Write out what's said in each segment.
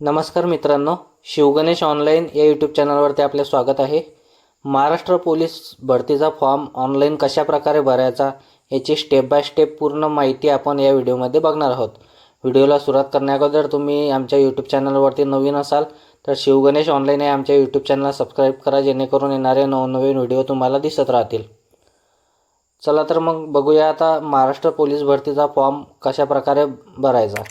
नमस्कार मित्रांनो शिवगणेश ऑनलाईन या यूट्यूब चॅनलवरती आपले स्वागत आहे. महाराष्ट्र पोलीस भरतीचा फॉर्म ऑनलाईन कशा प्रकारे भरायचा याची स्टेप बाय स्टेप पूर्ण माहिती आपण या व्हिडिओमध्ये बघणार आहोत. व्हिडिओला सुरुवात करण्याअगोदर तुम्ही आमच्या यूट्यूब चॅनलवरती नवीन असाल तर शिवगणेश ऑनलाईन या आमच्या यूट्यूब चॅनलला सबस्क्राईब करा जेणेकरून येणारे नवनवीन व्हिडिओ तुम्हाला दिसत राहतील. चला तर मग बघूया आता महाराष्ट्र पोलीस भरतीचा फॉर्म कशा प्रकारे भरायचा.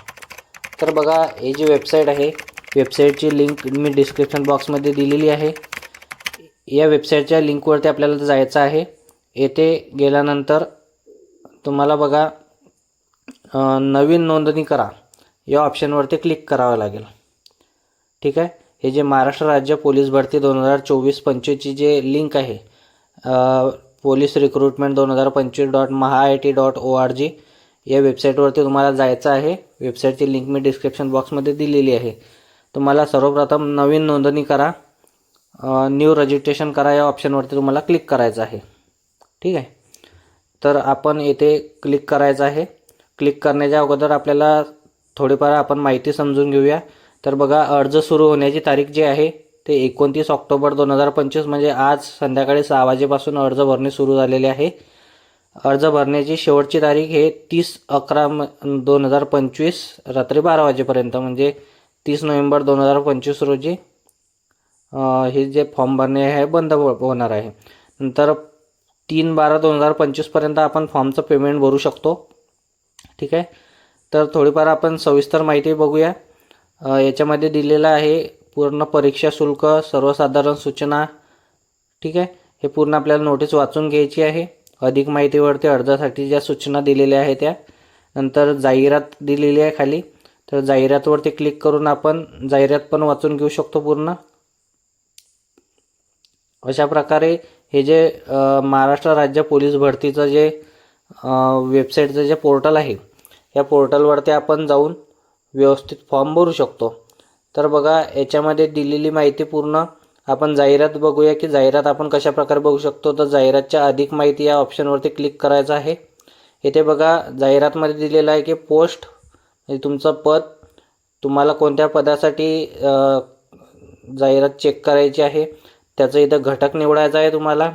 तर बघा हे जी वेबसाईट आहे वेबसाईटची लिंक मी डिस्क्रिप्शन बॉक्समध्ये दिलेली आहे. या वेबसाईटच्या लिंकवरती आपल्याला जायचं आहे. येथे गेल्यानंतर तुम्हाला बघा नवीन नोंदणी करा. या ऑप्शनवरती क्लिक करावं लागेल. ठीक आहे? हे जे महाराष्ट्र राज्य पोलीस भरती दोन हजार चोवीस पंचवीसची जे लिंक आहे पोलीस रिक्रुटमेंट दोन हजार पंचवीस dot Maha I T dot O R G या वेबसाईटवरती तुम्हाला जायचं आहे. वेबसाईटची लिंक मी डिस्क्रिप्शन बॉक्समध्ये दिलेली आहे. तुम्हाला सर्वप्रथम नवीन नोंदणी करा. न्यू रजिस्ट्रेशन करा या ऑप्शनवरती तुम्हाला क्लिक करायचं आहे. ठीक आहे? तर आपण येथे क्लिक करायचं आहे. क्लिक करण्याच्या अगोदर आपल्याला थोडीफार आपण माहिती समजून घेऊया. तर बघा अर्ज सुरू होण्याची तारीख जी आहे ते एकोणतीस ऑक्टोबर दोन हजार पंचवीस म्हणजे आज संध्याकाळी सहा वाजेपासून अर्ज भरणे सुरू झालेले आहे. अर्ज भरण्याची शेवटची तारीख हे तीस अकरा म दोन हजार पंचवीस रात्री बारा वाजेपर्यंत म्हणजे तीस नोव्हेंबर दोन हजार पंचवीस रोजी हे जे फॉर्म भरणे आहे बंद हो-, होणार आहे. नंतर तीन बारा दोन हजार पंचवीसपर्यंत आपण फॉर्मचं पेमेंट भरू शकतो. ठीक आहे? तर थोडीफार आपण सविस्तर माहिती बघूया. याच्यामध्ये दिलेलं आहे पूर्ण परीक्षा शुल्क सर्वसाधारण सूचना. ठीक आहे? हे पूर्ण आपल्याला नोटीस वाचून घ्यायची आहे. अधिक माहितीवरती अर्जासाठी ज्या सूचना दिलेल्या आहेत त्या नंतर जाहिरात दिलेली आहे खाली. तर जाहिरातवरती क्लिक करून आपण जाहिरात पण वाचून घेऊ शकतो पूर्ण. अशा प्रकारे हे जे महाराष्ट्र राज्य पोलीस भरतीचं जे वेबसाईटचं जे पोर्टल आहे या पोर्टलवरती आपण जाऊन व्यवस्थित फॉर्म भरू शकतो. तर बघा याच्यामध्ये दिलेली माहिती पूर्ण आपण जाहिरात बघूया की जाहिरात आपण कशा प्रकारे बघू शकतो? तर जाहिरातच्या अधिक माहिती या ऑप्शनवरती क्लिक करायचं आहे. येथे बघा जाहिरातमध्ये दिलेलं आहे की पोस्ट म्हणजे तुमचं पद. तुम्हाला कोणत्या पदासाठी जाहिरात चेक करायची आहे? त्याचं इथं घटक निवडायचा आहे तुम्हाला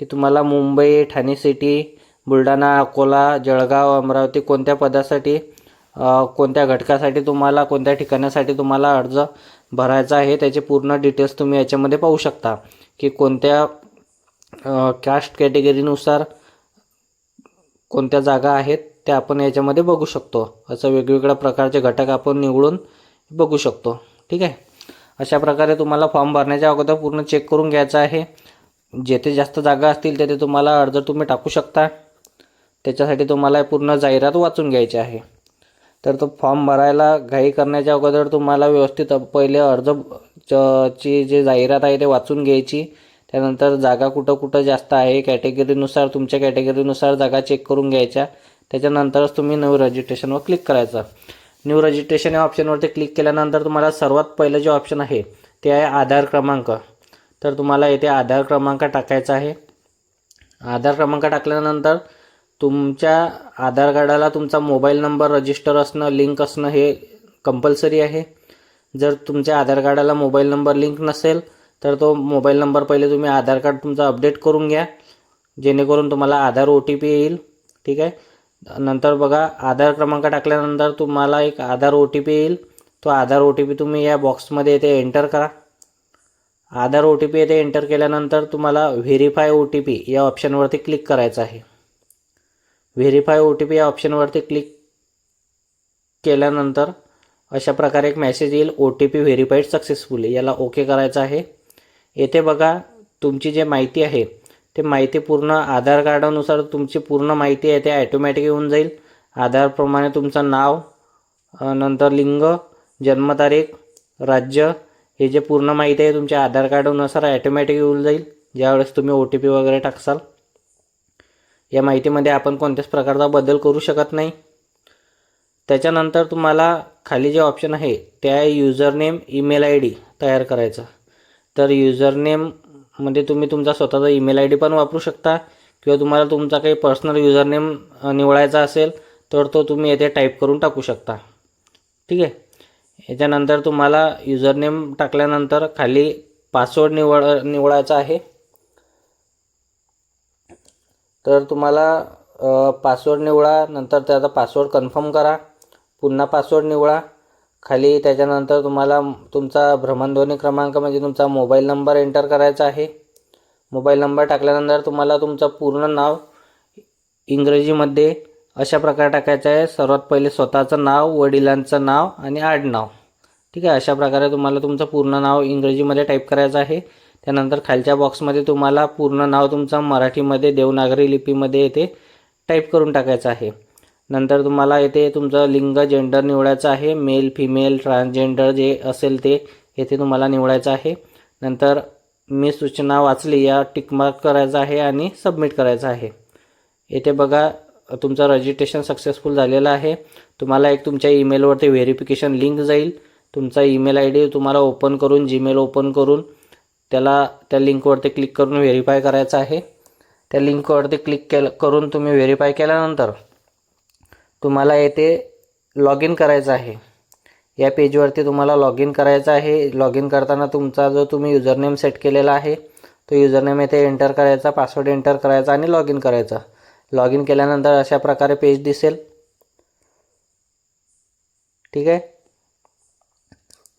की तुम्हाला मुंबई ठाणे सिटी बुलढाणा अकोला जळगाव अमरावती कोणत्या पदासाठी कोणत्या घटकासाठी तुम्हाला कोणत्या ठिकाणासाठी तुम्हाला अर्ज भरायचा आहे त्याचे पूर्ण डिटेल्स तुम्ही याच्यामध्ये पाहू शकता. की कोणत्या कास्ट कॅटेगरीनुसार कोणत्या जागा आहेत त्या आपण याच्यामध्ये बघू शकतो. असं वेगवेगळ्या प्रकारचे घटक आपण निवडून बघू शकतो. ठीक आहे? अशा प्रकारे तुम्हाला फॉर्म भरण्याच्या अगोदर पूर्ण चेक करून घ्यायचा आहे. जेथे जास्त जागा असतील तेथे तुम्हाला अर्ज तुम्ही टाकू शकता. त्याच्यासाठी तुम्हाला पूर्ण जाहिरात वाचून घ्यायची आहे. तर तो फॉर्म भरायला घाई करण्याच्या अगोदर तुम्हाला व्यवस्थित पहिले अर्ज च- ची जे जाहिरात आहे ते वाचून घ्यायची. त्यानंतर जागा कुठं कुठं जास्त आहे कॅटेगरीनुसार तुमच्या कॅटेगरीनुसार जागा चेक करून घ्यायच्या. त्याच्यानंतरच तुम्ही न्यू रजिस्ट्रेशनवर क्लिक करायचं. न्यू रजिस्ट्रेशन या ऑप्शनवरती क्लिक केल्यानंतर तुम्हाला सर्वात पहिलं जे ऑप्शन आहे ते आहे आधार क्रमांक. तर तुम्हाला येथे आधार क्रमांक टाकायचा आहे. आधार क्रमांक टाकल्यानंतर तुमच्या आधार कार्डाला तुमचा मोबाईल नंबर रजिस्टर असणं लिंक असणं हे कंपल्सरी आहे. जर तुमच्या आधार कार्डाला मोबाईल नंबर लिंक नसेल तर तो मोबाईल नंबर पहिले तुम्ही आधार कार्ड तुमचा अपडेट करून घ्या. जेणेकरून तुम्हाला आधार ओ टी पी येईल. ठीक आहे? नंतर बघा आधार क्रमांक टाकल्यानंतर तुम्हाला एक आधार ओ टी पी येईल. तो आधार ओ टी पी तुम्ही या बॉक्समध्ये येथे एंटर करा. आधार ओ टी पी येथे एंटर केल्यानंतर तुम्हाला व्हेरीफाय ओ टी पी या ऑप्शनवरती क्लिक करायचं आहे. व्हेरीफाय ओ टी पी या ऑप्शनवरती क्लिक केल्यानंतर अशा प्रकारे एक मेसेज येईल O T P verified successfully याला ओके करायचं आहे. येथे बघा तुमची जे माहिती आहे ते माहिती पूर्ण आधार कार्डानुसार तुमची पूर्ण माहिती आहे ते ॲटोमॅटिक येऊन जाईल. आधारप्रमाणे तुमचं नाव नंतर लिंग जन्मतारीख राज्य हे जे पूर्ण माहिती आहे तुमच्या आधार कार्डानुसार ॲटोमॅटिक येऊन जाईल. ज्यावेळेस तुम्ही ओ टी पी वगैरे टाकसाल. या माहितीमध्ये आपण कोणत्याच प्रकारचा बदल करू शकत नाही. त्याच्यानंतर तुम्हाला खाली जे ऑप्शन आहे ते आहे युजरनेम ईमेल आय डी तयार करायचा. तर युजरनेममध्ये तुम्ही तुमचा स्वतःचा ईमेल आय डी पण वापरू शकता किंवा तुम्हाला तुमचा काही पर्सनल युजरनेम निवडायचा असेल तर तो तुम्ही येथे टाईप करून टाकू शकता. ठीक आहे? याच्यानंतर तुम्हाला युजरनेम टाकल्यानंतर खाली पासवर्ड निवड निवडायचा आहे. तर तुम्हाला पासवर्ड निवडा नंतर त्याचा पासवर्ड कन्फर्म करा पुन्हा पासवर्ड निवडा. खाली त्याच्यानंतर तुम्हाला तुमचा भ्रमणध्वनी क्रमांक म्हणजे तुमचा मोबाईल नंबर एंटर करायचा आहे. मोबाईल नंबर टाकल्यानंतर तुम्हाला तुमचं पूर्ण नाव इंग्रजीमध्ये अशा प्रकारे टाकायचं आहे. सर्वात पहिले स्वतःचं नाव वडिलांचं नाव आणि आडनाव. ठीक आहे अशा प्रकारे तुम्हाला तुमचं पूर्ण नाव इंग्रजीमध्ये टाईप करायचं आहे. त्यानंतर खालच्या बॉक्समध्ये तुम्हाला पूर्ण नाव तुमचं मराठीमध्ये देवनागरी लिपीमध्ये येथे टाईप करून टाकायचं आहे. नंतर तुम्हाला येथे तुमचं लिंग जेंडर निवडायचं आहे. मेल फिमेल ट्रान्सजेंडर जे असेल ते येथे तुम्हाला निवडायचं आहे. नंतर मी सूचना वाचली या टिकमार्क करायचा आहे आणि सबमिट करायचं आहे. येथे बघा तुमचं रजिस्ट्रेशन सक्सेसफुल झालेलं आहे. तुम्हाला एक तुमच्या ईमेलवरती व्हेरिफिकेशन लिंक जाईल. तुमचा ईमेल आय डी तुम्हाला ओपन करून जीमेल ओपन करून त्याला त्या लिंकवरती क्लिक करून व्हेरीफाय करायचं आहे. त्या लिंकवरती क्लिक केलं करून तुम्ही व्हेरीफाय केल्यानंतर तुम्हाला येथे लॉग इन करायचं आहे. या पेजवरती तुम्हाला लॉग इन करायचं आहे. लॉग इन करताना तुमचा जो तुम्ही युजरनेम सेट केलेला आहे तो युजरनेम येथे एंटर करायचा पासवर्ड एंटर करायचा आणि लॉग इन करायचा. लॉग इन केल्यानंतर अशा प्रकारे पेज दिसेल. ठीक आहे?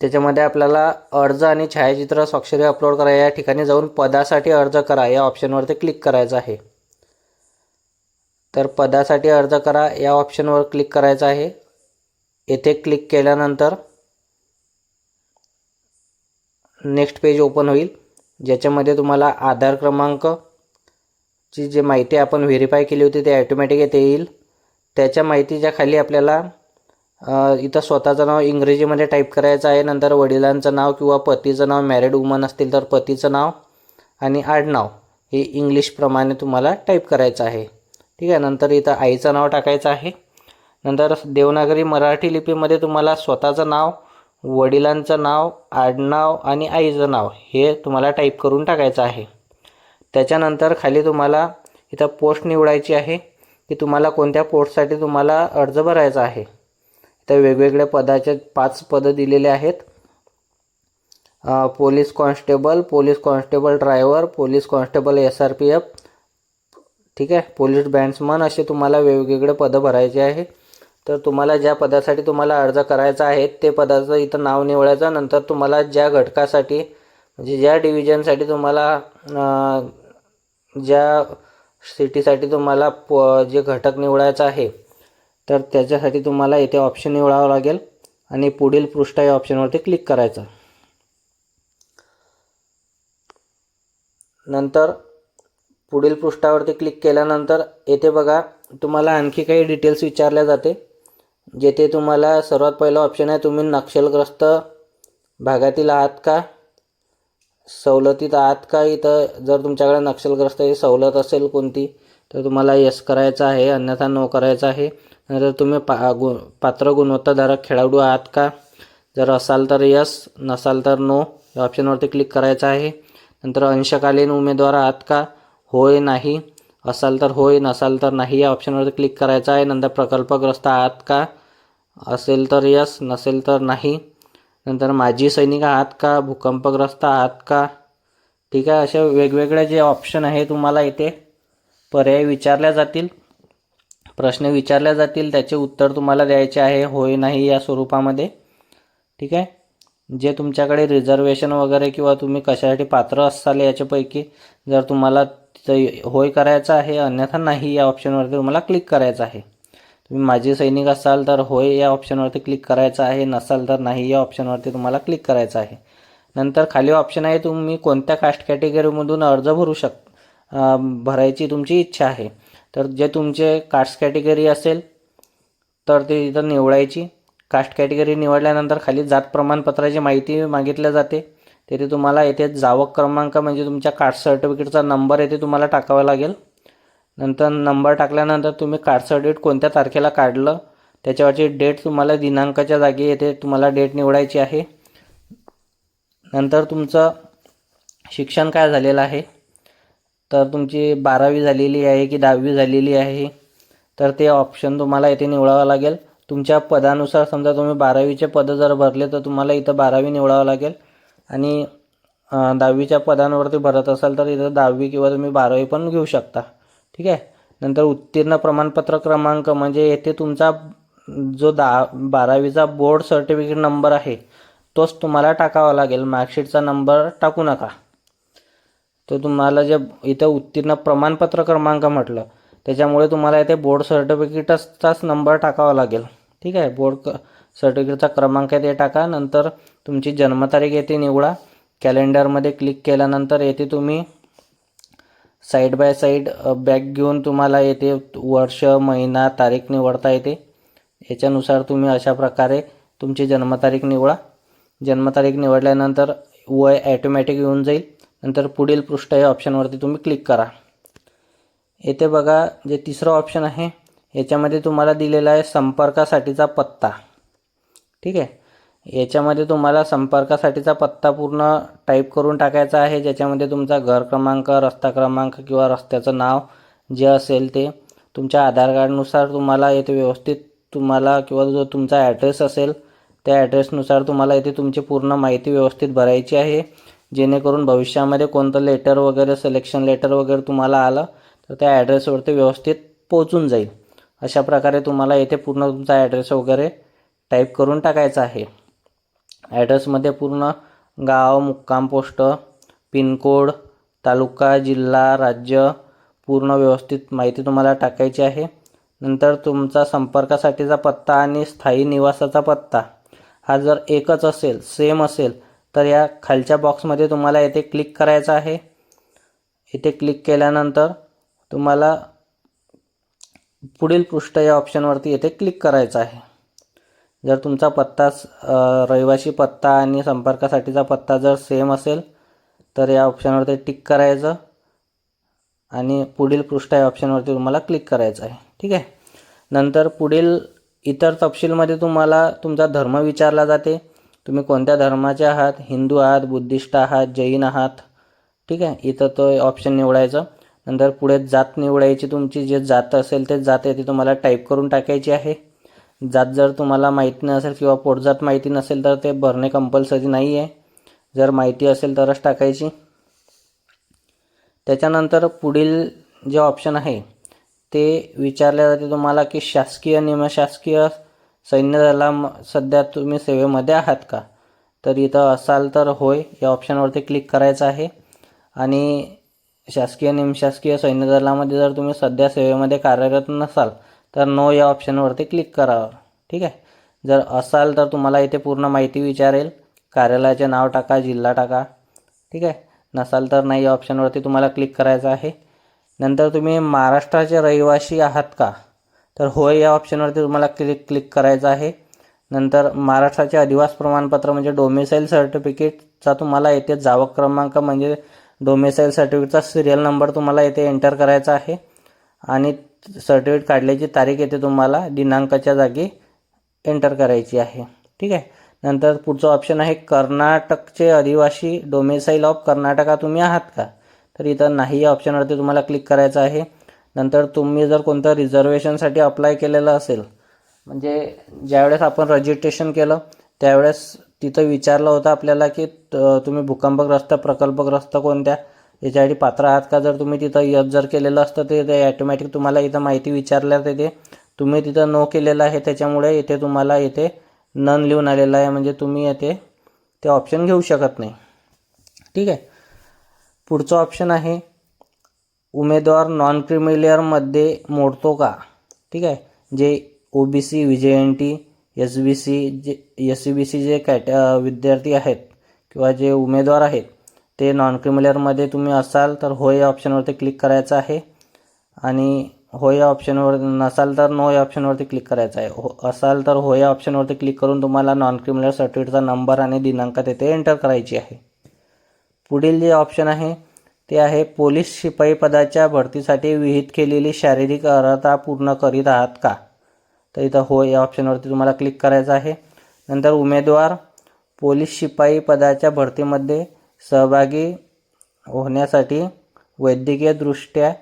त्याच्यामध्ये आपल्याला अर्ज आणि छायाचित्र स्वाक्षरी अपलोड करा. या ठिकाणी जाऊन पदासाठी अर्ज करा. या ऑप्शनवरती क्लिक करायचं आहे. तर पदासाठी अर्ज करा. या ऑप्शनवर क्लिक करायचं आहे. येथे क्लिक केल्यानंतर नेक्स्ट पेज ओपन होईल. ज्याच्यामध्ये तुम्हाला आधार क्रमांक ची जी माहिती आपण व्हेरीफाय केली होती ते ॲटोमॅटिक येथे येईल. त्याच्या माहितीच्या खाली आपल्याला इथं स्वतःचं नाव इंग्रजीमध्ये टाईप करायचं आहे नंतर वडिलांचं नाव किंवा पतीचं नाव मॅरिड वुमन असतील तर पतीचं नाव आणि आडनाव हे इंग्लिशप्रमाणे तुम्हाला टाईप करायचं आहे. ठीक आहे नंतर इथं आईचं नाव टाकायचं आहे. नंतर देवनागरी मराठी लिपीमध्ये तुम्हाला स्वतःचं नाव वडिलांचं नाव आडनाव आणि आईचं नाव हे तुम्हाला टाईप करून टाकायचं आहे. त्याच्यानंतर खाली तुम्हाला इथं पोस्ट निवडायची आहे की तुम्हाला कोणत्या पोस्टसाठी तुम्हाला अर्ज भरायचा आहे. त्या वेगवेगळ्या पदाचे पाच पदं दिलेले आहेत. Police constable police constable driver police constable S R P F ठीक आहे? पोलीस बँड्समन असे तुम्हाला वेगवेगळे पदं भरायचे आहे. तर तुम्हाला ज्या पदासाठी तुम्हाला अर्ज करायचा आहे ते पदाचं इथं नाव निवडायचं नंतर तुम्हाला ज्या घटकासाठी म्हणजे ज्या डिव्हिजनसाठी तुम्हाला ज्या सिटीसाठी तुम्हाला प जे घटक निवडायचं आहे तर त्याच्यासाठी तुम्हाला इथे ऑप्शन निवडावं लागेल. आणि पुढील पृष्ठ या ऑप्शनवरती क्लिक करायचं. नंतर पुढील पृष्ठावरती क्लिक केल्यानंतर येथे बघा तुम्हाला आणखी काही डिटेल्स विचारल्या जाते. जेथे तुम्हाला सर्वात पहिलं ऑप्शन आहे तुम्ही नक्षलग्रस्त भागातील आहात का? सवलतीत आहात का इथं? जर तुमच्याकडे नक्षलग्रस्त सवलत असेल कोणती तर तुम्हाला यस करायचं आहे अन्यथा नो करायचं आहे. नंतर तुम्ही पा गु पात्र गुणवत्ताधारक खेळाडू आहात का? जर असाल तर यस नसाल तर नो. या ऑप्शनवरती क्लिक करायचं आहे. नंतर अंशकालीन उमेदवार आहात का? होय नाही. असाल तर होय नसाल तर नाही. या ऑप्शनवरती क्लिक करायचं आहे. नंतर प्रकल्पग्रस्त आहात का? असेल तर यस नसेल तर नाही. नंतर माजी सैनिक आहात का? भूकंपग्रस्त आहात का? ठीक आहे. असे वेगवेगळे जे ऑप्शन आहे तुम्हाला इथे पर्याय विचारल्या जातील. प्रश्न विचारले जातील त्याचे उत्तर तुम्हाला द्यायचे आहे होय नाही या स्वरूपामध्ये. ठीक आहे? जे तुमच्याकडे रिझर्वेशन वगैरे किंवा तुम्ही कशासाठी पात्र असाल याच्यापैकी जर तुम्हाला तिथं होय करायचं आहे अन्यथा नाही या ऑप्शनवरती तुम्हाला क्लिक करायचं आहे. तुम्ही माझे सैनिक असाल तर होय या ऑप्शनवरती क्लिक करायचं आहे नसाल तर नाही या ऑप्शनवरती तुम्हाला क्लिक करायचं आहे. नंतर खाली ऑप्शन आहे तुम्ही कोणत्या कास्ट कॅटेगरीमधून अर्ज भरू शक भरायची तुमची इच्छा आहे. तर जे तुमचे कास्ट कॅटेगरी असेल तर ते इथं निवडायची. कास्ट कॅटेगरी निवडल्यानंतर खाली जात प्रमाणपत्राची माहिती मागितल्या जाते. तेथे तुम्हाला येथे जावक क्रमांक म्हणजे तुमच्या कास्ट सर्टिफिकेटचा नंबर येथे तुम्हाला टाकावा लागेल. नंतर नंबर टाकल्यानंतर तुम्ही कास्ट सर्टिफिकेट कोणत्या तारखेला काढलं त्याच्यावरची डेट तुम्हाला दिनांकाच्या जागी येथे तुम्हाला डेट निवडायची आहे. नंतर तुमचं शिक्षण काय झालेलं आहे तर तुमची बारावी झालेली आहे की दहावी झालेली आहे? तर ते ऑप्शन तुम्हाला येथे निवडावं लागेल. तुमच्या पदानुसार समजा तुम्ही बारावीचे पदं जर भरले तर तुम्हाला इथं बारावी निवडावं लागेल. आणि दहावीच्या पदांवरती भरत असाल तर इथं दहावी किंवा तुम्ही बारावी पण घेऊ शकता. ठीक आहे? नंतर उत्तीर्ण प्रमाणपत्र क्रमांक म्हणजे येथे तुमचा जो दहा बारावीचा बोर्ड सर्टिफिकेट नंबर आहे तोच तुम्हाला टाकावा लागेल. मार्कशीटचा नंबर टाकू नका. तर तुम्हाला जे इथं उत्तीर्ण प्रमाणपत्र क्रमांक म्हटलं त्याच्यामुळे तुम्हाला इथे बोर्ड सर्टिफिकेटचाच नंबर टाकावा लागेल. ठीक आहे? बोर्ड क सर्टिफिकेटचा क्रमांक आहे ते टाका नंतर तुमची जन्मतारीख येथे निवडा. कॅलेंडरमध्ये क्लिक केल्यानंतर येथे तुम्ही. साईड बाय साईड बॅग घेऊन तुम्हाला येथे वर्ष महिना तारीख निवडता येते. याच्यानुसार तुम्ही अशा प्रकारे तुमची जन्मतारीख निवडा. जन्मतारीख निवडल्यानंतर वय ॲटोमॅटिक येऊन जाईल. नंतर पुढील पृष्ठ या ऑप्शनवरती तुम्ही क्लिक करा. येथे बघा जे तिसरं ऑप्शन आहे याच्यामध्ये तुम्हाला दिलेला आहे संपर्कासाठीचा पत्ता. ठीक आहे? याच्यामध्ये तुम्हाला संपर्कासाठीचा पत्ता पूर्ण टाईप करून टाकायचा आहे ज्याच्यामध्ये तुमचा घर क्रमांक रस्ता क्रमांक किंवा रस्त्याचं नाव जे असेल ते तुमच्या आधार कार्डनुसार तुम्हाला येथे व्यवस्थित तुम्हाला किंवा जो तुमचा ॲड्रेस असेल त्या ॲड्रेसनुसार तुम्हाला येथे तुमची पूर्ण माहिती व्यवस्थित भरायची आहे. जेणेकरून भविष्यामध्ये कोणतं लेटर वगैरे सिलेक्शन लेटर वगैरे तुम्हाला आलं तर त्या ॲड्रेसवरती व्यवस्थित पोचून जाईल. अशा प्रकारे तुम्हाला येथे पूर्ण तुमचा ॲड्रेस वगैरे टाईप करून टाकायचा आहे. ॲड्रेसमध्ये पूर्ण गाव मुक्काम पोस्ट पिनकोड तालुका जिल्हा राज्य पूर्ण व्यवस्थित माहिती तुम्हाला टाकायची आहे. नंतर तुमचा संपर्कासाठीचा पत्ता आणि स्थायी निवासाचा पत्ता. हा जर एकच असेल सेम असेल तर या खालच्या बॉक्समध्ये तुम्हाला येथे क्लिक करायचं आहे. इथे क्लिक केल्यानंतर तुम्हाला पुढील पृष्ठ या ऑप्शनवरती येथे क्लिक करायचं आहे. जर तुमचा पत्ता रहिवासी पत्ता आणि संपर्कासाठीचा पत्ता जर सेम असेल तर या ऑप्शनवरती टिक करायचं आणि पुढील पृष्ठ या ऑप्शनवरती तुम्हाला क्लिक करायचं आहे. ठीक आहे? नंतर पुढील इतर तपशीलमध्ये तुम्हाला तुमचा धर्म विचारला जाते. तुम्ही कोणत्या धर्माचे आहात? हिंदू आहात बुद्धिस्ट आहात जैन आहात? ठीक आहे इथं तो ऑप्शन निवडायचं. नंतर पुढे जात निवडायची तुमची जे जात असेल ते जात आहे ती तुम्हाला टाईप करून टाकायची आहे. जात जर तुम्हाला माहिती नसेल किंवा पोटजात माहिती नसेल तर ते भरणे कंपल्सरी नाही आहे जर माहिती असेल तरच टाकायची. त्याच्यानंतर पुढील जे ऑप्शन आहे ते विचारले जाते तुम्हाला की शासकीय निमशासकीय सैन्य दला सध्या तुम्ही सेवेमध्ये आहात का? तर इथं असाल तर होय या ऑप्शनवरती क्लिक करायचं आहे. आणि शासकीय निमशासकीय सैन्य दलामध्ये जर तुम्ही सध्या सेवेमध्ये कार्यरत नसाल तर नो या ऑप्शनवरती क्लिक करावं. ठीक आहे? जर असाल तर तुम्हाला इथे पूर्ण माहिती विचारेल. कार्यालयाचे नाव टाका जिल्हा टाका. ठीक आहे? नसाल तर नाही या ऑप्शनवरती तुम्हाला क्लिक करायचं आहे. नंतर तुम्ही महाराष्ट्राचे रहिवासी आहात का? तर होय या ऑप्शनवरती तुम्हाला क्लिक क्लिक करायचं आहे. नंतर महाराष्ट्राचे अधिवास प्रमाणपत्र म्हणजे डोमिसाईल सर्टिफिकेटचा तुम्हाला येथे जावक क्रमांक म्हणजे डोमिसाईल सर्टिफिकेटचा सिरियल नंबर तुम्हाला येथे एंटर करायचा आहे. आणि सर्टिफिकेट काढल्याची तारीख येथे तुम्हाला दिनांकाच्या जागी एंटर करायची आहे. ठीक आहे? नंतर पुढचं ऑप्शन आहे कर्नाटकचे आदिवासी डोमेसाईल ऑफ कर्नाटका तुम्ही आहात का? तर इथं नाही या ऑप्शनवरती तुम्हाला क्लिक करायचं आहे. नंतर तुम्ही जर कोणतं रिझर्वेशनसाठी अप्लाय केलेलं असेल म्हणजे ज्यावेळेस आपण रजिस्ट्रेशन केलं त्यावेळेस तिथं विचारलं होतं आपल्याला की त- तुम्ही भूकंपग्रस्त प्रकल्पग्रस्त कोणत्या? याच्यासाठी पात्र आहात का? जर तुम्ही तिथं यस जर केलेलं असतं ते ते ॲटोमॅटिक तुम्हाला इथं माहिती विचारल्यात येते तुम्ही तिथं नो केलेलं आहे. त्याच्यामुळे इथे तुम्हाला इथे नन लिहून आलेलं आहे. म्हणजे तुम्ही येथे ते ऑप्शन घेऊ शकत नाही. ठीक आहे? पुढचं ऑप्शन आहे उमेदवार नॉन क्रिमिलियरमध्ये मोडतो का? ठीक आहे. जे O B C V J N T S B C जे एस सी बी सी जे कॅट विद्यार्थी आहेत किंवा जे उमेदवार आहेत ते नॉन क्रिमिलियरमध्ये तुम्ही असाल तर होय या ऑप्शनवरती क्लिक करायचं आहे. आणि हो या ऑप्शनवर नसाल तर नो या ऑप्शनवरती क्लिक करायचं आहे. हो असाल तर हो या ऑप्शनवरती क्लिक करून तुम्हाला नॉन क्रिमिनल सर्टिफिकेटचा नंबर आणि दिनांक तेथे एंटर करायची आहे. पुढील जे ऑप्शन आहे ते आहे पोलीस शिपाई पदाच्या भरतीसाठी विहित केलेली शारीरिक अर्हता पूर्ण करीत आहात का? तर इथं हो या ऑप्शनवरती तुम्हाला क्लिक करायचं आहे. नंतर उमेदवार पोलीस शिपाई पदाच्या भरतीमध्ये सहभागी होण्यासाठी वैद्यकीयदृष्ट्या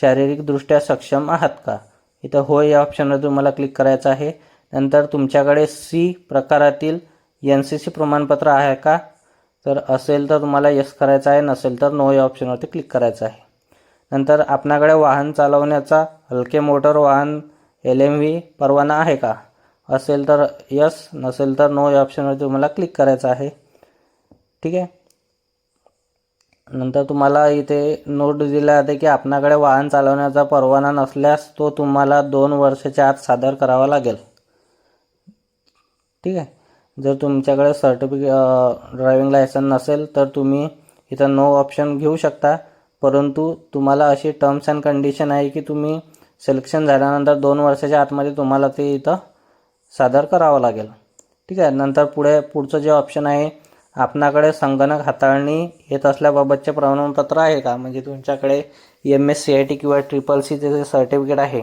शारीरिकदृष्ट्या सक्षम आहात का? इथं हो या ऑप्शनवर तुम्हाला क्लिक करायचं आहे. नंतर तुमच्याकडे सी प्रकारातील एन सी सी प्रमाणपत्र आहे का? तर असेल तर तुम्हाला यस करायचं आहे नसेल तर नो या ऑप्शनवरती क्लिक करायचं आहे. नंतर आपल्याकडे वाहन चालवण्याचा हलके मोटर वाहन एल एम व्ही परवाना आहे का? असेल तर यस नसेल तर नो या ऑप्शनवरती तुम्हाला क्लिक करायचं आहे. ठीक आहे? नंतर तुम्हाला इथे नोट दिला जाते की आपणाकडे वाहन चालवण्याचा परवाना नसल्यास तो तुम्हाला दोन वर्षाच्या आत सादर करावा लागेल. ठीक आहे? जर तुमच्याकडे सर्टिफिकेट ड्रायव्हिंग लायसन नसेल तर तुम्ही इथं नो ऑप्शन घेऊ शकता. परंतु तुम्हाला अशी टर्म्स अँड कंडिशन आहे की तुम्ही सिलेक्शन झाल्यानंतर दोन वर्षाच्या आतमध्ये तुम्हाला ते इथं सादर करावं लागेल. ठीक आहे? नंतर पुढे पुढचं जे ऑप्शन आहे आपणाकडे संगणक हाताळणी येत असल्याबाबतचे प्रमाणपत्र आहे का? म्हणजे तुमच्याकडे M S C I T किंवा ट्रिपल सीचे जे सर्टिफिकेट आहे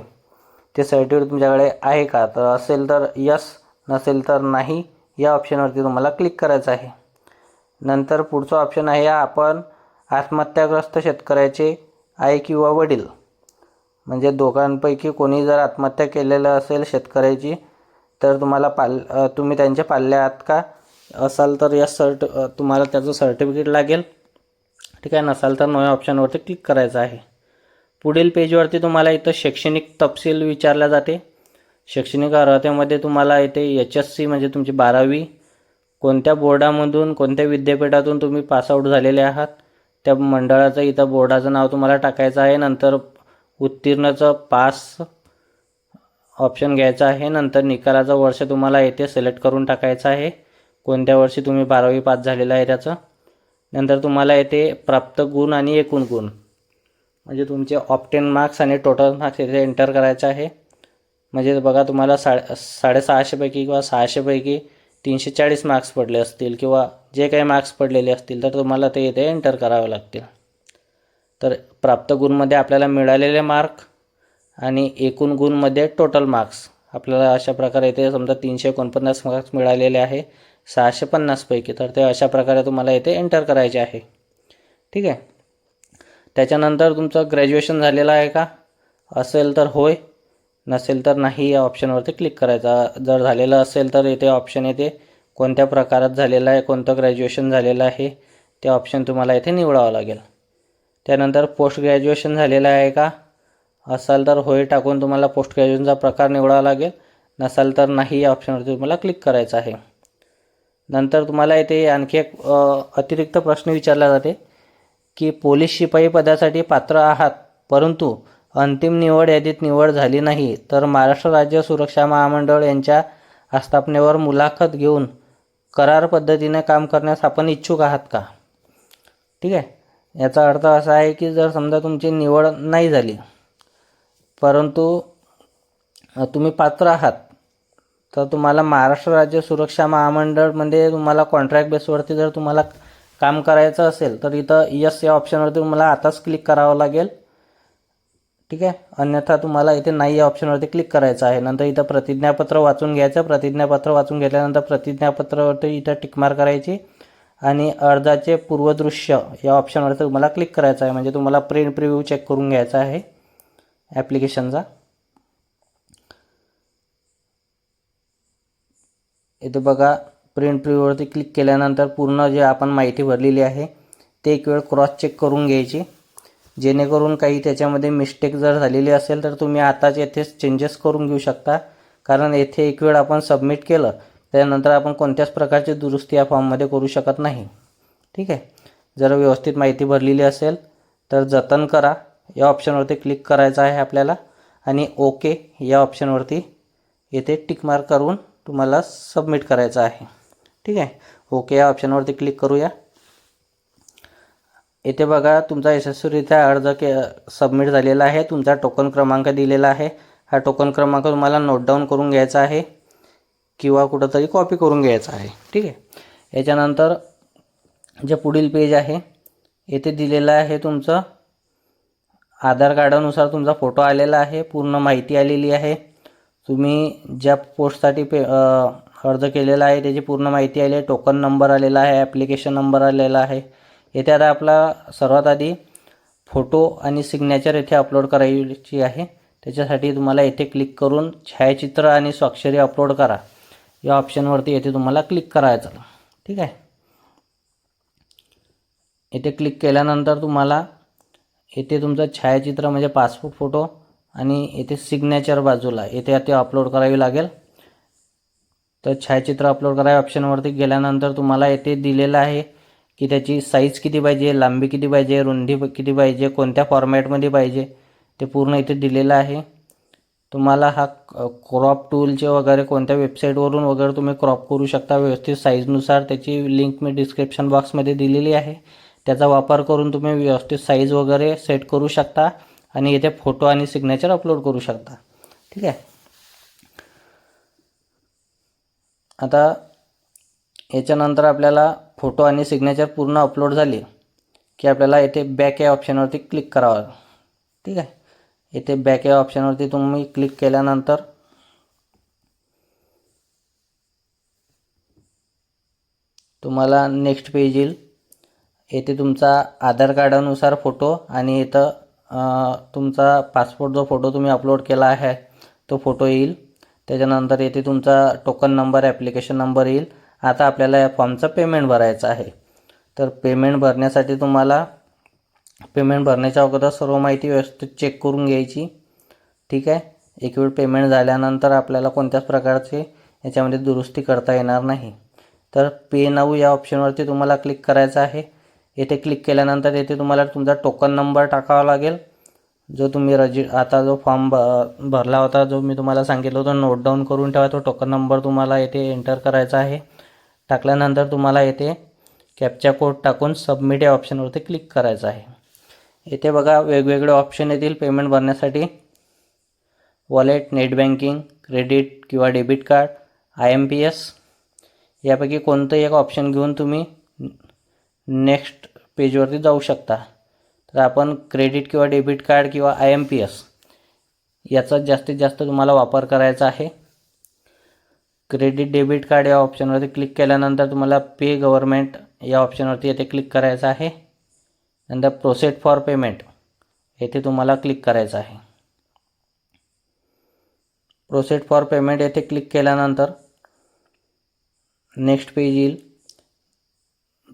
ते सर्टिफिकेट तुमच्याकडे आहे का? तर असेल तर यस नसेल तर नाही. या ऑप्शनवरती तुम्हाला क्लिक करायचं आहे. नंतर पुढचं ऑप्शन आहे आपण आत्महत्याग्रस्त शेतकऱ्याचे आई किंवा वडील. म्हणजे दोघांपैकी कोणी जर आत्महत्या केलेलं असेल शेतकऱ्याची तर तुम्हाला पाल तुम्ही त्यांचे पाल्ले आहात का? असाल तर या सर्ट तुम्हाला त्याचं सर्टिफिकेट लागेल. ठीक आहे नसाल तर नव्या ऑप्शनवरती क्लिक करायचं आहे. पुढील पेजवरती तुम्हाला इथं शैक्षणिक तपशील विचारल्या जाते. शैक्षणिक अर्हतेमध्ये तुम्हाला येते एच एस सी म्हणजे तुमची बारावी कोणत्या बोर्डामधून कोणत्या विद्यापीठातून तुम्ही पासआउट झालेले आहात त्या मंडळाचं इथं बोर्डाचं नाव तुम्हाला टाकायचं आहे. नंतर उत्तीर्णचं पास ऑप्शन घ्यायचं आहे. नंतर निकालाचं वर्ष तुम्हाला येथे सिलेक्ट करून टाकायचं आहे. कोणत्या वर्षी तुम्ही बारावी पास झालेलं आहे त्याचं. नंतर तुम्हाला येथे प्राप्त गुण आणि एकूण गुण. म्हणजे तुमचे ऑप्टेन मार्क्स आणि टोटल मार्क्स येथे एंटर करायचं आहे. म्हणजे बघा तुम्हाला साडे साडेसहाशेपैकी किंवा सहाशेपैकी तीनशे चाळीस मार्क्स पडले असतील किंवा जे काही मार्क्स पडलेले असतील तर तुम्हाला ते इथे एंटर करावे लागतील. तर प्राप्त गुणमध्ये आपल्याला मिळालेले मार्क आणि एकूण गुणमध्ये टोटल मार्क्स आपल्याला अशा प्रकारे इथे समजा तीनशे एकोणपन्नास मार्क्स मिळालेले आहे सहाशे पन्नासपैकी तर ते अशा प्रकारे तुम्हाला इथे एंटर करायचे आहे. ठीक आहे? त्याच्यानंतर तुमचं ग्रॅज्युएशन झालेलं आहे का? असेल तर होय. नसेल तर नाही या ऑप्शनवरती क्लिक करायचा. जर झालेलं असेल तर येथे ऑप्शन येते. कोणत्या प्रकारात झालेलं आहे कोणतं ग्रॅज्युएशन झालेलं आहे ते ऑप्शन तुम्हाला येथे निवडावं लागेल. त्यानंतर पोस्ट ग्रॅज्युएशन झालेलं आहे का? असाल तर होय टाकून तुम्हाला पोस्ट ग्रॅज्युएशनचा प्रकार निवडावा लागेल. नसाल तर नाही या ऑप्शनवरती तुम्हाला क्लिक करायचं आहे. नंतर तुम्हाला येथे आणखी एक अतिरिक्त प्रश्न विचारला जाते की पोलीस शिपाई पदासाठी पात्र आहात परंतु अंतिम निवड यादीत निवड झाली नाही तर महाराष्ट्र राज्य सुरक्षा महामंडळ यांच्या आस्थापनेवर मुलाखत घेऊन करार पद्धतीने काम करण्यास आपण इच्छुक आहात का? ठीक आहे. याचा अर्थ असा आहे की जर समजा तुमची निवड नाही झाली परंतु तुम्ही पात्र आहात तर तुम्हाला महाराष्ट्र राज्य सुरक्षा महामंडळमध्ये तुम्हाला कॉन्ट्रॅक्ट बेसवरती जर तुम्हाला काम करायचं असेल तर इथं यस या ऑप्शनवरती तुम्हाला आताच क्लिक करावं लागेल. ठीक आहे? अन्यथा तुम्हाला इथे नाही या ऑप्शनवरती क्लिक करायचं आहे. नंतर इथं प्रतिज्ञापत्र वाचून घ्यायचं. प्रतिज्ञापत्र वाचून घेतल्यानंतर प्रतिज्ञापत्रावरती इथं टिकमार करायची. आणि अर्जाचे पूर्वदृश्य या ऑप्शनवरती तुम्हाला क्लिक करायचं आहे. म्हणजे तुम्हाला प्रिंट प्रिव्ह्यू चेक करून घ्यायचा आहे. ॲप्लिकेशनचा इथे बघा प्रिंट प्रिव्ह्यूवरती क्लिक केल्यानंतर पूर्ण जे आपण माहिती भरलेली आहे ते एक वेळ क्रॉस चेक करून घ्यायची. जेणेकरून काही त्याच्यामध्ये मिस्टेक जर झालेली असेल तर तुम्ही आताच येथेच चेंजेस करून घेऊ शकता. कारण येथे एक वेळ आपण सबमिट केलं त्यानंतर आपण कोणत्याच प्रकारची दुरुस्ती या फॉर्ममध्ये करू शकत नाही. ठीक आहे? जर व्यवस्थित माहिती भरलेली असेल तर जतन करा. या ऑप्शनवरती क्लिक करायचं आहे आपल्याला. आणि ओके या ऑप्शनवरती येथे टिकमार्क करून तुम्हाला सबमिट करायचं आहे. ठीक आहे? ओके या ऑप्शनवरती क्लिक करूया. येथे बघा तुमचा यशस्वीरित्या अर्ज के सबमिट झालेला आहे. तुमचा टोकन क्रमांक दिलेला आहे. हा टोकन क्रमांक तुम्हाला नोट डाऊन करून घ्यायचा आहे किंवा कुठंतरी कॉपी करून घ्यायचा आहे. ठीक आहे? याच्यानंतर जे पुढील पेज आहे येथे दिलेलं आहे तुमचं आधार कार्डानुसार तुमचा फोटो आलेला आहे. पूर्ण माहिती आलेली आहे. तुम्ही ज्या पोस्टसाठी पे अर्ज केलेला आहे त्याची पूर्ण माहिती आली आहे. टोकन नंबर आलेला आहे ॲप्लिकेशन नंबर आलेला आहे. येथे आता आपला सर्वात आधी फोटो आणि सिग्नेचर येथे अपलोड करायची आहे. त्याच्यासाठी तुम्हाला येथे क्लिक करून छायाचित्र आणि स्वाक्षरी अपलोड करा. या ऑप्शनवरती येथे तुम्हाला क्लिक करायचं ठीक आहे? येथे क्लिक केल्यानंतर तुम्हाला येथे तुमचं छायाचित्र म्हणजे पासपोर्ट फोटो आणि येथे सिग्नेचर बाजूला येथे ते अपलोड करावी लागेल. तर छायाचित्र अपलोड करा ऑप्शनवरती गेल्यानंतर तुम्हाला येथे दिलेलं आहे की त्याची साईज किती पाहिजे लांबी किती पाहिजे रुंदी किती पाहिजे कोणत्या फॉर्मॅटमध्ये पाहिजे ते पूर्ण इथे दिलेलं आहे. तुम्हाला हा क्रॉप टूलचे वगैरे कोणत्या वेबसाईटवरून वगैरे तुम्ही क्रॉप करू शकता व्यवस्थित साईजनुसार त्याची लिंक मी डिस्क्रिप्शन बॉक्समध्ये दिलेली आहे. त्याचा वापर करून तुम्ही व्यवस्थित साईज वगैरे सेट करू शकता आणि इथे फोटो आणि सिग्नेचर अपलोड करू शकता. ठीक आहे? आता याच्यानंतर आपल्याला फोटो आणि सिग्नेचर पूर्ण अपलोड झाली की आपल्याला येथे बॅक या ऑप्शनवरती क्लिक करावं. ठीक आहे? येथे बॅक या ऑप्शनवरती तुम्ही क्लिक केल्यानंतर तुम्हाला नेक्स्ट पेज येईल. येथे तुमचा आधार कार्डानुसार फोटो आणि इथं तुमचा पासपोर्ट जो फोटो तुम्ही अपलोड केला आहे तो फोटो येईल. त्याच्यानंतर येथे तुमचा टोकन नंबर ॲप्लिकेशन नंबर येईल. आता आपल्याला या फॉर्मचं पेमेंट भरायचं आहे. तर पेमेंट भरण्यासाठी तुम्हाला पेमेंट भरण्याच्या अगोदर सर्व माहिती व्यवस्थित चेक करून घ्यायची. ठीक आहे? एक वेळ पेमेंट झाल्यानंतर आपल्याला कोणत्याच प्रकारचे याच्यामध्ये दुरुस्ती करता येणार नाही. तर पे नाऊ या ऑप्शनवरती तुम्हाला क्लिक करायचं आहे. येथे क्लिक केल्यानंतर येथे तुम्हाला तुमचा टोकन नंबर टाकावा लागेल. जो तुम्ही रजि आता जो फॉर्म भ भरला होता जो मी तुम्हाला सांगितलं होतं नोट डाऊन करून ठेवा. तो टोकन नंबर तुम्हाला येथे एंटर करायचा आहे. टाकल्यानंतर तुम्हाला येथे कॅपचा कोड टाकून सबमिट या ऑप्शनवरती क्लिक करायचं आहे. येथे बघा वेगवेगळे ऑप्शन येतील पेमेंट भरण्यासाठी. वॉलेट नेट बँकिंग क्रेडिट किंवा debit card I M P S यापैकी कोणतंही एक ऑप्शन घेऊन तुम्ही नेक्स्ट पेजवरती जाऊ शकता. तर आपण क्रेडिट किंवा डेबिट कार्ड किंवा आय एम पी एस याचा जास्तीत जास्त तुम्हाला वापर करायचा आहे. क्रेडिट डेबिट कार्ड या ऑप्शनवरती क्लिक केल्यानंतर तुम्हाला पे गव्हर्मेंट या ऑप्शनवरती येथे क्लिक करायचं आहे. नंतर प्रोसेड फॉर पेमेंट येथे तुम्हाला क्लिक करायचं आहे. प्रोसेड फॉर पेमेंट येथे क्लिक केल्यानंतर नेक्स्ट पेज येईल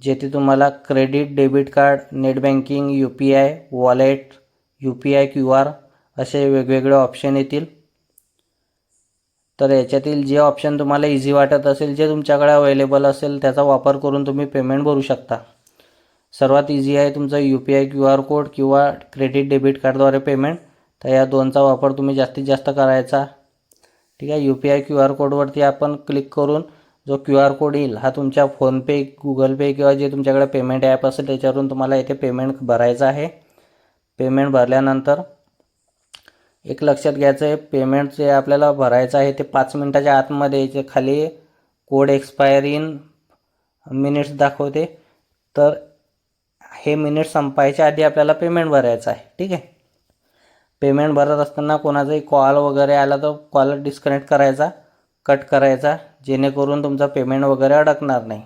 जेथे तुम्हाला credit debit card net banking U P I wallet U P I Q R असे वेगवेगळे ऑप्शन येतील. तर याच्यातील जे ऑप्शन तुम्हाला इझी वाटत असेल जे तुमच्याकडे अवेलेबल असेल त्याचा वापर करून तुम्ही पेमेंट भरू शकता. सर्वात इझी आहे तुमचं U P I Q R code किंवा क्रेडिट डेबिट कार्डद्वारे पेमेंट तर या दोनचा वापर तुम्ही जास्तीत जास्त करायचा. ठीक आहे? U P I Q R कोडवरती आपण क्लिक करून जो क्यू आर कोड येईल हा तुमच्या फोनपे गुगल पे किंवा जे तुमच्याकडे पेमेंट ॲप असेल त्याच्यावरून तुम्हाला इथे पेमेंट भरायचं आहे. पेमेंट भरल्यानंतर एक लक्षात घ्यायचं आहे पेमेंट जे आपल्याला भरायचं आहे ते पाच मिनटाच्या आतमध्ये याचे खाली कोड एक्सपायर इन मिनिट्स दाखवते. तर हे मिनिट संपायच्या आधी आपल्याला पेमेंट भरायचं आहे ठीक आहे? पेमेंट भरत असताना कोणाचाही कॉल वगैरे आला तर कॉल डिस्कनेक्ट करायचा कट करायचा जेणेकरून तुमचा पेमेंट वगैरे अडकणार नाही.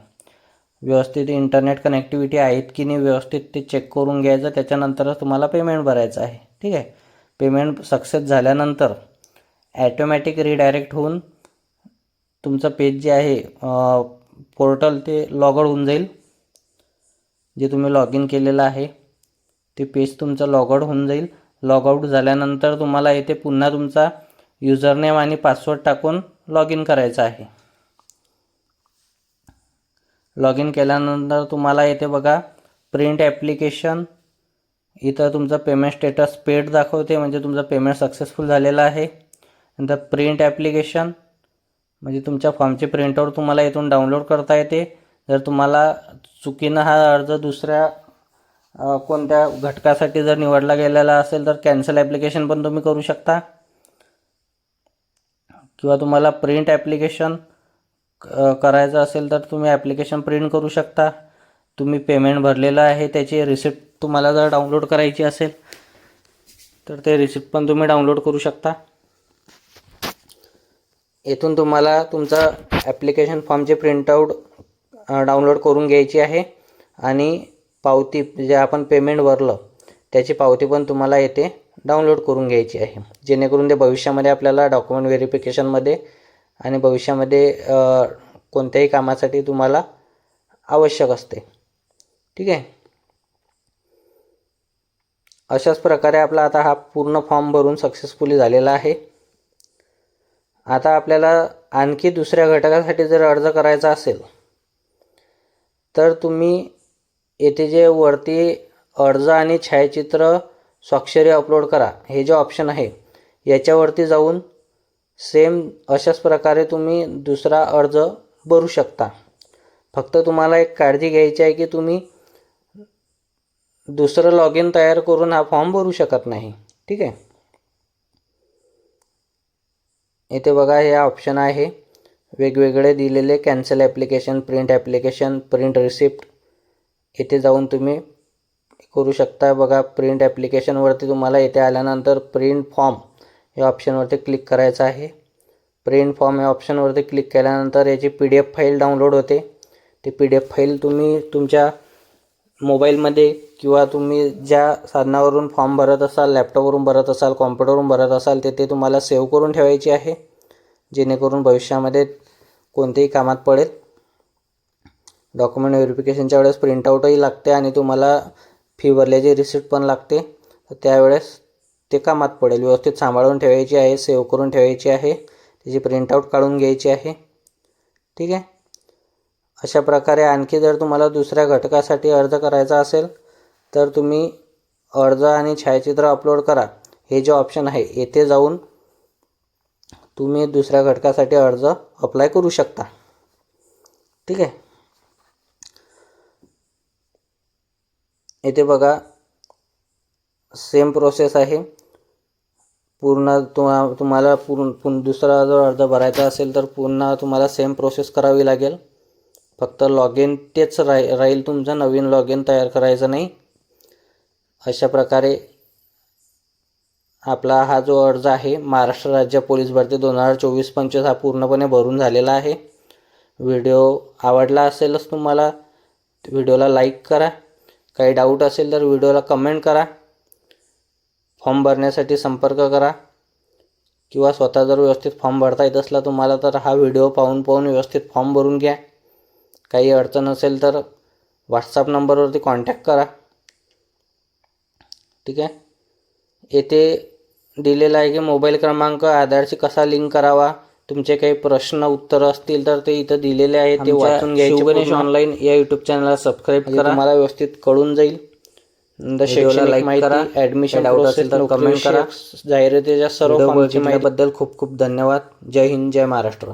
व्यवस्थित इंटरनेट कनेक्टिव्हिटी आहेत की नाही व्यवस्थित ते चेक करून घ्यायचं त्याच्यानंतरच तुम्हाला पेमेंट भरायचं आहे ठीक आहे? पेमेंट सक्सेस झाल्यानंतर ॲटोमॅटिक रिडायरेक्ट होऊन तुमचं पेज जे आहे पोर्टल ते लॉगआउट होऊन जाईल. जे तुम्ही लॉग इन केलेलं आहे ते पेज तुमचं लॉगआउट होऊन जाईल. लॉगआउट झाल्यानंतर तुम्हाला येथे पुन्हा तुमचा युजरनेम आणि पासवर्ड टाकून लॉग इन करायचं आहे. लॉग इन केल्यानंतर तुम्हाला येथे बघा प्रिंट ॲप्लिकेशन इथं तुमचं पेमेंट स्टेटस पेड दाखवते म्हणजे तुमचं पेमेंट सक्सेसफुल झालेला आहे. नंतर प्रिंट ॲप्लिकेशन म्हणजे तुमच्या फॉर्मचे प्रिंटआउट तुम्हाला इथून डाउनलोड करता येते. जर तुम्हाला चुकीनं हा अर्ज दुसऱ्या कोणत्या घटकासाठी जर निवडला गेलेला असेल तर कॅन्सल ॲप्लिकेशन पण तुम्ही करू शकता. किंवा तुम्हाला प्रिंट ॲप्लिकेशन करायचं असेल तर तुम्ही ॲप्लिकेशन प्रिंट करू शकता. तुम्ही पेमेंट भरलेलं आहे त्याची रिसिप्ट तुम्हाला जर डाउनलोड करायची असेल तर ते रिसिप्ट पण तुम्ही डाउनलोड करू शकता. येथून तुम्हाला तुमचा ॲप्लिकेशन फॉर्मचे प्रिंटआउट डाउनलोड करून घ्यायची आहे आणि पावती जे आपण पेमेंट भरलं त्याची पावती पण तुम्हाला येथे डाउनलोड करून घ्यायची आहे. जेणेकरून ते भविष्यामध्ये आपल्याला डॉक्युमेंट व्हेरिफिकेशनमध्ये आणि भविष्यामध्ये कोणत्याही कामासाठी तुम्हाला आवश्यक असते. ठीक आहे? अशाच प्रकारे आपला आता हा पूर्ण फॉर्म भरून सक्सेसफुली झालेला आहे. आता आपल्याला आणखी दुसऱ्या घटकासाठी जर अर्ज करायचा असेल तर तुम्ही येथे जे वरती अर्ज आणि छायाचित्र स्वाक्षरी अपलोड करा. हे जे ऑप्शन आहे याच्यावरती जाऊन सेम अशाच प्रकारे तुम्ही दुसरा अर्ज भरू शकता. फक्त तुम्हाला एक काळजी घ्यायची आहे की तुम्ही दुसरं लॉग इन तयार करून हा फॉर्म भरू शकत नाही. ठीक आहे? इथे बघा हे ऑप्शन आहे. वेगवेगळे दिलेले cancel application print application print receipt इथे जाऊन तुम्ही करू शकता. बघा प्रिंट ॲप्लिकेशनवरती तुम्हाला इथे आल्यानंतर प्रिंट फॉर्म या ऑप्शनवरती क्लिक करायचं आहे. प्रिंट फॉर्म या ऑप्शनवरती क्लिक केल्यानंतर याची P D F file download होते. ती पी डी एफ फाईल तुम्ही तुमच्या मोबाईलमध्ये किंवा तुम्ही ज्या साधनावरून फॉर्म भरत असाल लॅपटॉपवरून भरत असाल कॉम्प्युटरवरून भरत असाल ते ते तुम्हाला सेव्ह करून ठेवायची आहे जेणेकरून भविष्यामध्ये कोणत्याही कामात पडेल. डॉक्युमेंट व्हेरिफिकेशनच्या वेळेस प्रिंटआउटही लागते आणि तुम्हाला फी भरल्याची रिसिप्ट पण लागते. तर त्यावेळेस ते कामात पडेल. व्यवस्थित सांभाळून ठेवायची आहे सेव्ह करून ठेवायची आहे त्याची प्रिंटआउट काढून घ्यायची आहे. ठीक आहे? अशा प्रकारे आणखी जर तुम्हाला दुसऱ्या घटकासाठी अर्ज करायचा असेल तर तुम्ही अर्ज आणि छायाचित्र अपलोड करा. हे जे ऑप्शन आहे येथे जाऊन तुम्ही दुसऱ्या घटकासाठी अर्ज अप्लाय करू शकता. ठीक आहे? येथे बघा सेम प्रोसेस आहे. पूर्ण तुम्हा तुम्हाला पूर्ण पुन दुसरा जर अर्ज भरायचा असेल तर पुन्हा तुम्हाला सेम प्रोसेस करावी लागेल. फक्त लॉग इन तेच राही राहील तुमचं नवीन लॉग इन तयार करायचं नाही. अशा प्रकारे आपला हा जो अर्ज आहे महाराष्ट्र राज्य पोलीस भरती दोन हजार चोवीस पंचवीस हा पूर्णपणे भरून झालेला आहे. व्हिडिओ आवडला असेलच तुम्हाला व्हिडिओला लाईक करा. काही डाऊट असेल तर व्हिडिओला कमेंट करा. फॉर्म भरण्यासाठी संपर्क करा. किंवा स्वतः जर व्यवस्थित फॉर्म भरता येत असला तुम्हाला तर हा व्हिडिओ पाहून पाहून व्यवस्थित फॉर्म भरून घ्या. काही अडचण असेल तर व्हॉट्सअप नंबरवरती कॉन्टॅक्ट करा. ठीक आहे? येथे दिलेलं आहे की मोबाईल क्रमांक आधारशी कसा लिंक करावा? तुमचे काही प्रश्न उत्तर असतील तर ते इथं दिलेले आहे ते वाचून घ्यायचे ऑनलाईन या युट्यूब चॅनलला सबस्क्राईब करा. तुम्हाला व्यवस्थित कळून जाईल. शैक्षणिक माहिती ॲडमिशन डाऊट असेल तर कमेंट करा. जाहिरातीच्या सर्व माहितीबद्दल खूप खूप धन्यवाद. जय हिंद जय महाराष्ट्र.